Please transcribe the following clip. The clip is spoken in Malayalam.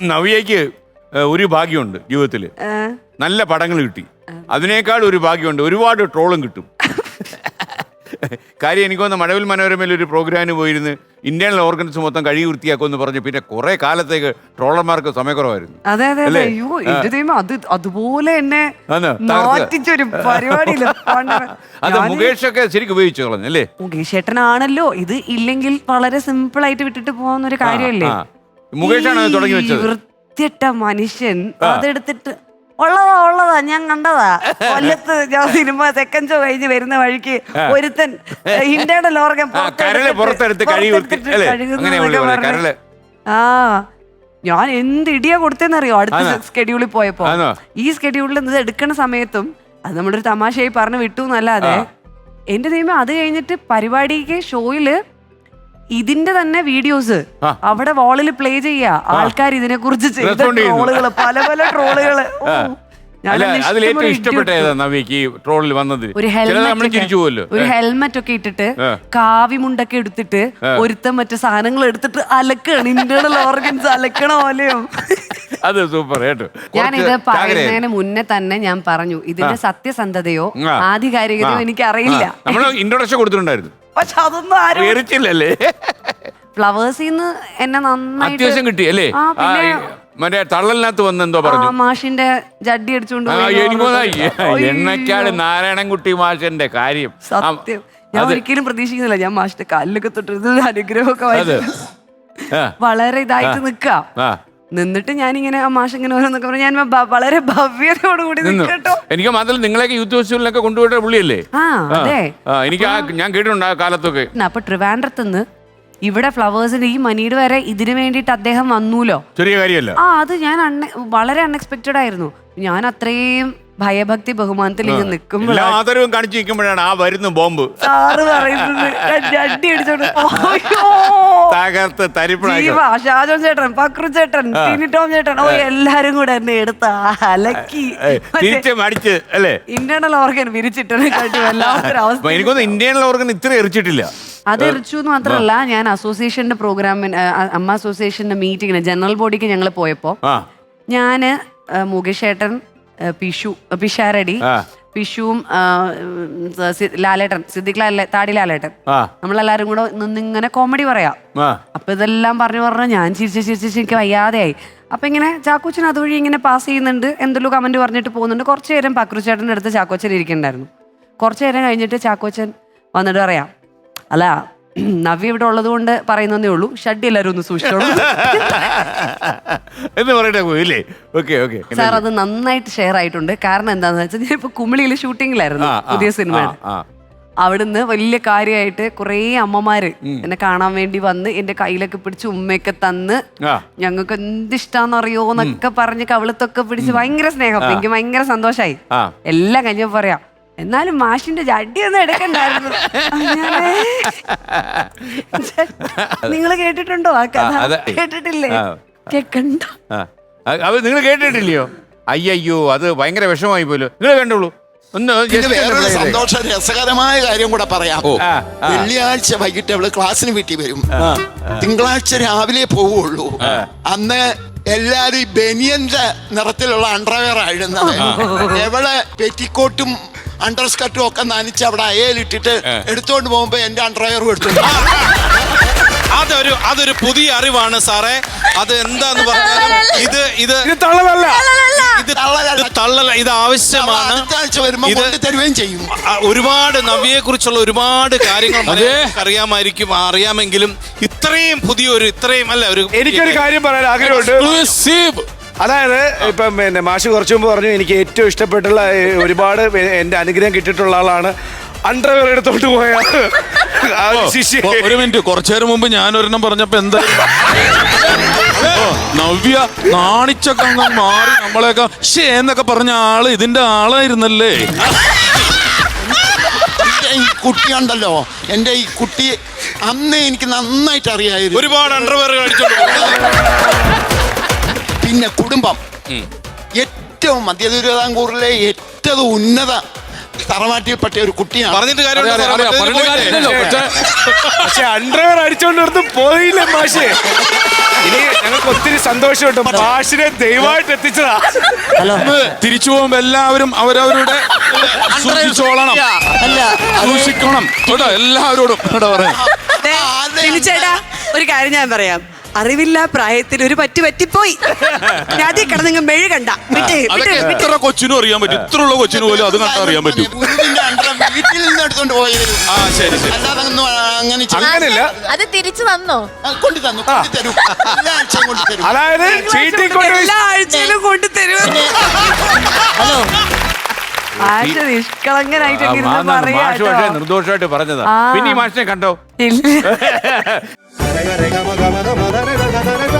നവ്യയ്ക്ക് ഏഹ്, ഒരു ഭാഗ്യമുണ്ട് ജീവിതത്തിൽ നല്ല പടങ്ങൾ കിട്ടി. അതിനേക്കാൾ ഒരു ഭാഗ്യമുണ്ട്. ഒരുപാട് ട്രോളും കിട്ടും. കാര്യം എനിക്ക് വന്ന മഴവിൽ മനോരമയിൽ ഒരു പ്രോഗ്രാമിന് പോയിരുന്ന് ഇന്റേണൽ ഓർഗൻസ് മൊത്തം കഴുകി വൃത്തിയാക്കുമെന്ന് പറഞ്ഞു പിന്നെ കുറെ കാലത്തേക്ക് ട്രോളർമാർക്ക് സമയക്കുറവായിരുന്നു. അതെ അതെ അതെ. അല്ലേ? അയ്യോ എന്റെ ദൈവം അത് അതുപോലെ എന്നെ? തകർത്ത്. മാറ്റിച്ചൊരു പരിപാടിയില്ല അത് മുകേഷൊക്കെ ശരിക്കും ഉപയോഗിച്ചു കളഞ്ഞു അല്ലേ? മുകേഷ് ചേട്ടനാണല്ലോ ഇത് ഇല്ലെങ്കിൽ വളരെ സിമ്പിൾ ആയിട്ട് വിട്ടിട്ട് പോകുന്ന ഒരു കാര്യമല്ലേ? ആ. മുകേഷാണ് അത് തുടങ്ങി വെച്ചത്. വൃത്തിട്ട മനുഷ്യൻ അതെടുത്തിട്ട് ഉള്ളതാ ഉള്ളതാ ഞാൻ കണ്ടതാ. കൊല്ലത്ത് ഞാൻ സിനിമ സെക്കൻഡ് ഷോ കഴിഞ്ഞ് വരുന്ന വഴിക്ക് ഒരുത്തൻ ഇന്ത്യയുടെ ലോർഗൻ ആ, പുറത്തെടുത്ത് ഞാൻ എന്ത് ഇടിയാ കൊടുത്തേന്നറിയോ അടുത്ത? സ്കെഡ്യൂളിൽ പോയപ്പോ. ഈ സ്കെഡ്യൂളിൽ ഇത് എടുക്കുന്ന സമയത്തും അത് നമ്മളൊരു തമാശയായി പറഞ്ഞു വിട്ടു എന്നല്ലാതെ എന്റെ ദൈവം അത് കഴിഞ്ഞിട്ട് പരിപാടിക്ക് ഷോയിൽ ഇതിന്റെ തന്നെ വീഡിയോസ്. അവിടെ വാളിൽ പ്ലേ ചെയ്യാ ആൾക്കാർ ഇതിനെ കുറിച്ച് ചെയ്ത. ട്രോളുകൾ പല പല ട്രോളുകൾ ഞാൻ അതിൽ ഏറ്റവും ഇഷ്ടപ്പെട്ട ഏതാ ഈ ട്രോളിൽ വന്നത്? ഒരു ഹെൽമെറ്റ് ഒക്കെ. ഇട്ടിട്ട് കാവി മുണ്ടൊക്കെ എടുത്തിട്ട് ഒരുത്തൻ മറ്റു സാധനങ്ങൾ എടുത്തിട്ട് അലക്കാണ്. ഇന്റേണൽ ഓർഗൻസ് അലക്കണ പോലെയോ. അത് സൂപ്പർ കേട്ടോ. കുറച്ച് ചാകരയായി. പറയുന്നതിന് മുന്നേ തന്നെ ഞാൻ പറഞ്ഞു ഇതിന്റെ സത്യസന്ധതയോ ആധികാരികതയോ എനിക്ക് അറിയില്ല ഇൻട്രൊഡക്ഷൻ കൊടുത്തിട്ടുണ്ടായിരുന്നു. പക്ഷെ അതൊന്നും ആരും എറിച്ചില്ലല്ലേ ഫ്ലവേഴ്സിൽ നിന്ന് എന്നെ നന്നായിട്ട് അത്യാവശ്യം കിട്ടി അല്ലേ? ആ, ആ, പിന്നെ- ഈ മറ്റേ തള്ളലിനകത്ത് വന്ന് എന്തോ ആ പറഞ്ഞു മാഷിന്റെ ജഡ്ഡി അടിച്ചുകൊണ്ട് ആ, പോയി. എനിക്ക് തോന്നുന്നു. എണ്ണക്കാട് നാരായണൻകുട്ടി മാഷന്റെ കാര്യം. ആ, സത്യം ഞാൻ അത് ഒരിക്കലും പ്രതീക്ഷിക്കുന്നില്ല. ഞാൻ മാഷിന്റെ കാലിലൊക്കെ തൊട്ടിരുന്ന അനുഗ്രഹമൊക്കെ അത്. ആ, വളരെ ഇതായിട്ട് നിക്കാം ആ. നിന്നിട്ട് ഞാനിങ്ങനെ ആ മാഷ് ഇങ്ങനെ ഓരോന്നൊക്കെ പറഞ്ഞു. ഞാൻ വളരെ ഭവ്യതയോടുകൂടി നിന്നു. കേട്ടോ. എനിക്ക് മാത്രമല്ല നിങ്ങളെയൊക്കെ യൂത്ത് ഫെസ്റ്റിവലിനൊക്കെ കൊണ്ടുപോയിട്ട് പുള്ളിയല്ലേ? ആ അതെ. ആ, എനിക്ക് ആ ഞാൻ കേട്ടിട്ടുണ്ട് ആ കാലത്തൊക്കെ. അപ്പൊ ട്രിവാൻഡ്രത്തുനിന്ന് ഇവിടെ ഫ്ലവേഴ്സിന് ഈ മനീട് വരെ ഇതിനു വേണ്ടിയിട്ട് അദ്ദേഹം വന്നൂലോ? ചെറിയ കാര്യമല്ല. ആ അത് ഞാൻ അണ്ണ- വളരെ അൺഎക്സ്പെക്റ്റഡ് ആയിരുന്നു. ഞാൻ അത്രയും ഭയഭക്തി ബഹുമാനത്തിൽ ഇങ്ങനെ എല്ലാ നിൽക്കുമ്പോഴാണ് ആദരവും കാണിച്ചു നിൽക്കുമ്പോഴാണ് ആ വരുന്ന ബോംബ്. സാറ് പറയുന്നത് അടി അടിച്ചോണ്ട് തകർത്ത് തരിപ്പണാക്കി ജീവ ഷാജോൻ ചേട്ടൻ പക്രു ചേട്ടൻ ടിനി ടോം ചേട്ടൻ ഓ എല്ലാരും കൂടെ എന്നെ എടുത്ത അലക്കി. തിരിച്ച് മടിച്ച് അല്ലേ? ഇന്റേണൽ ഓർഗൻ വിരിച്ചിട്ടനെ കാട്ടി വല്ലാത്തൊരവസ്ഥ അപ്പൊ എനിക്കൊന്ന് ഇന്ത്യയിലുള്ള ഓർഗൻ ഇത്ര എറിച്ചിട്ടില്ല അത് എറിച്ചു എന്ന് മാത്രമല്ല ഞാൻ അസോസിയേഷന്റെ പ്രോഗ്രാമിന് അമ്മ അസോസിയേഷന്റെ മീറ്റിങ്ങിന് ജനറൽ ബോഡിക്ക് ഞങ്ങൾ പോയപ്പോ ഞാൻ മുകേഷ് ഏട്ടൻ പിഷു പിഷാരടി പിഷുവും ലാലേട്ടൻ സിദ്ദിഖ് ലാലേ താടി ലാലേട്ടൻ. നമ്മളെല്ലാരും കൂടെ നിന്നിങ്ങനെ കോമഡി പറയാം. അപ്പൊ ഇതെല്ലാം പറഞ്ഞു പറഞ്ഞു ഞാൻ ചിരിച്ച് ചിരിച്ച് ചിരിച്ച് എനിക്ക് വയ്യാതെയായി. അപ്പൊ ഇങ്ങനെ ചാക്കോച്ചൻ അതുവഴി ഇങ്ങനെ പാസ് ചെയ്യുന്നുണ്ട് എന്തെല്ലോ കമന്റ് പറഞ്ഞിട്ട് പോകുന്നുണ്ട്. കുറച്ചു നേരം പക്രുച്ചേട്ടന്റെ അടുത്ത് ചാക്കോച്ചൻ ഇരിക്കണ്ടായിരുന്നു. കുറച്ചു നേരം കഴിഞ്ഞിട്ട് ചാക്കോച്ചൻ വന്നിട്ട് പറയാം അല്ല നവ്യ ഇവിടെ ഉള്ളത് കൊണ്ട് പറയുന്നതേ ഉള്ളൂ. ഷഡ് എല്ലാവരും ഒന്ന് സൂക്ഷിച്ചോളൂ. എന്ന് പറയട്ടെ പോയില്ലേ ഓക്കെ ഓക്കെ സാർ അത് നന്നായിട്ട് ഷെയർ ആയിട്ടുണ്ട്. കാരണം എന്താന്ന് വെച്ചാൽ ഞാൻ ഇപ്പൊ കുമിളിയിൽ ഷൂട്ടിങ്ങിലായിരുന്നു പുതിയ സിനിമ ആ, ആ. അവിടുന്ന് വലിയ കാര്യമായിട്ട് കുറേ അമ്മമാര് എന്നെ കാണാൻ വേണ്ടി വന്ന് എന്റെ കയ്യിലൊക്കെ പിടിച്ച് ഉമ്മയൊക്കെ തന്ന് ഞങ്ങൾക്ക് എന്ത് അറിയോ എന്നൊക്കെ പറഞ്ഞ് കവിളത്തൊക്കെ പിടിച്ച് ഭയങ്കര സ്നേഹം. എനിക്ക് ഭയങ്കര സന്തോഷായി. എല്ലാം കഴിഞ്ഞപ്പോ പറയാം എന്നാലും മാഷിന്റെ ജഡ്ഡി ഒന്നും എടുക്കണ്ടായിരുന്നു നിങ്ങൾ കേട്ടിട്ടുണ്ടോ ആ കഥ? കേട്ടിട്ടില്ലേ. കേക്കണ്ട അത് നിങ്ങൾ കേട്ടിട്ടില്ലയോ? അയ്യോ അത് ഭയങ്കര വിഷമമായി പോലോ നിങ്ങൾ കണ്ടോളൂ ഒന്ന് വേറൊരു സന്തോഷ രസകരമായ കാര്യം കൂടെ പറയാം. വെള്ളിയാഴ്ച വൈകിട്ട് അവൾ ക്ലാസ്സിന് വീട്ടിൽ വരും. തിങ്കളാഴ്ച രാവിലെ പോവുള്ളൂ. അന്ന് എല്ലാരും ബനിയന്റെ നിറത്തിലുള്ള അണ്ടർവെയർ ആയിരുന്നത് എവളെ പെറ്റിക്കോട്ടും അണ്ടർ സ്കർട്ടും ഒക്കെ നനച്ച് അവിടെ അയലിട്ടിട്ട് എടുത്തോണ്ട് പോകുമ്പോ എന്റെ അണ്ടർവെയറും എടുത്തു. അതൊരു അതൊരു പുതിയ അറിവാണ് സാറേ. അത് എന്താന്ന് പറഞ്ഞാലും ഇത് ഇത് ഇത് തള്ളലല്ല. ഇത് തള്ളല ഇത് ആവശ്യമാണ്. ചെയ്യും. ഒരുപാട് നവ്യയെ കുറിച്ചുള്ള ഒരുപാട് കാര്യങ്ങൾ അറിയാമായിരിക്കും അറിയാമെങ്കിലും ഇത്രയും പുതിയൊരു ഇത്രയും അല്ല ഒരു എനിക്കൊരു കാര്യം പറയാൻ ആഗ്രഹമുണ്ട്. അതായത് ഇപ്പം പിന്നെ മാഷ് കുറച്ചു മുമ്പ് പറഞ്ഞു എനിക്ക് ഏറ്റവും ഇഷ്ടപ്പെട്ടുള്ള ഒരുപാട് എന്റെ എന്റെ അനുഗ്രഹം കിട്ടിയിട്ടുള്ള ആളാണ് അണ്ടർവെയർ എടുത്തോണ്ട് പോയ ശിഷ്യ. ഒരു മിനിറ്റ് കുറച്ചു നേരം മുമ്പ് ഞാൻ ഒരെണ്ണം പറഞ്ഞപ്പോ എന്താ? നവ്യ നാണിച്ചൊക്കെ അങ്ങ് മാറി നമ്മളെയൊക്കെ ഷേ എന്നൊക്കെ പറഞ്ഞ ആൾ ഇതിന്റെ ആളായിരുന്നല്ലേ? എന്റെ ഈ കുട്ടിയുണ്ടല്ലോ എന്റെ ഈ കുട്ടി അന്ന് എനിക്ക് നന്നായിട്ട് അറിയായിരുന്നു. ഒരുപാട് അണ്ടർവെയർ പോകുന്നത്. പിന്നെ കുടുംബം. ഏറ്റവും മധ്യ തിരുവിതാംകൂറിലെ ഏറ്റവും ഉന്നത തറവാട്ടിൽപ്പെട്ട ഒരു കുട്ടിയാണ്. പറഞ്ഞിട്ട്. പക്ഷേ അണ്ടർവെയർ അടിച്ചോണ്ടിടത്തും പോയില്ല മാഷേ? ഇനി ഞങ്ങൾക്ക് ഒത്തിരി സന്തോഷമുണ്ട്. മാഷിനെ ദൈവമായിട്ട് എത്തിച്ചതാ. തിരിച്ചു പോകുമ്പോ എല്ലാവരും അവരവരുടെ സൂക്ഷിച്ചോളണം. സൂക്ഷിക്കണം. എല്ലാവരോടും. ലിനിച്ചേട്ടാ ഒരു കാര്യം ഞാൻ പറയാം. അറിവില്ല പ്രായത്തിൽ ഒരു പറ്റി പറ്റിപ്പോയി. ഞാൻ കടന്നിങ്ങ് മെഴു കണ്ട. ഇത്ര അതൊക്കെ വിട്ടേ. എത്ര കൊച്ചിനും അറിയാൻ പറ്റും. ഇത്ര ഉള്ള കൊച്ചിനും പോലും അത് കണ്ടാ അറിയാൻ പറ്റും. ഗുരുവിന്റെ അണ്ടറ വീട്ടിൽ നിന്ന് എടുത്തോണ്ട് പോയത് ആ ശരി ശരി. അല്ലാതെ ഒന്നും അങ്ങനെ ചെയ്യ- അങ്ങനെയല്ല അത് തിരിച്ചു വന്നോ? ആ, കൊണ്ടു തന്നു കൊണ്ടു തരും. എല്ലാ ആഴ്ചയും കൊണ്ടു തരും. അതായത് കൊണ്ട് എല്ലാ ആഴ്ചയിലും കൊണ്ടു തരും. ആഴ്ച നിഷ്കളങ്കനായിട്ട് ആ, ഇരുന്ന് മാന്നാണ്. പറയാ മാഷ് പക്ഷേ കേട്ടോ. നിർദോഷമായിട്ട് പറഞ്ഞതാ. ആ. പിന്നെ ഈ മാഷിനെ കണ്ടോ? ഇല്ല. re ga re ga ma ga ma da ma da re ga da re ga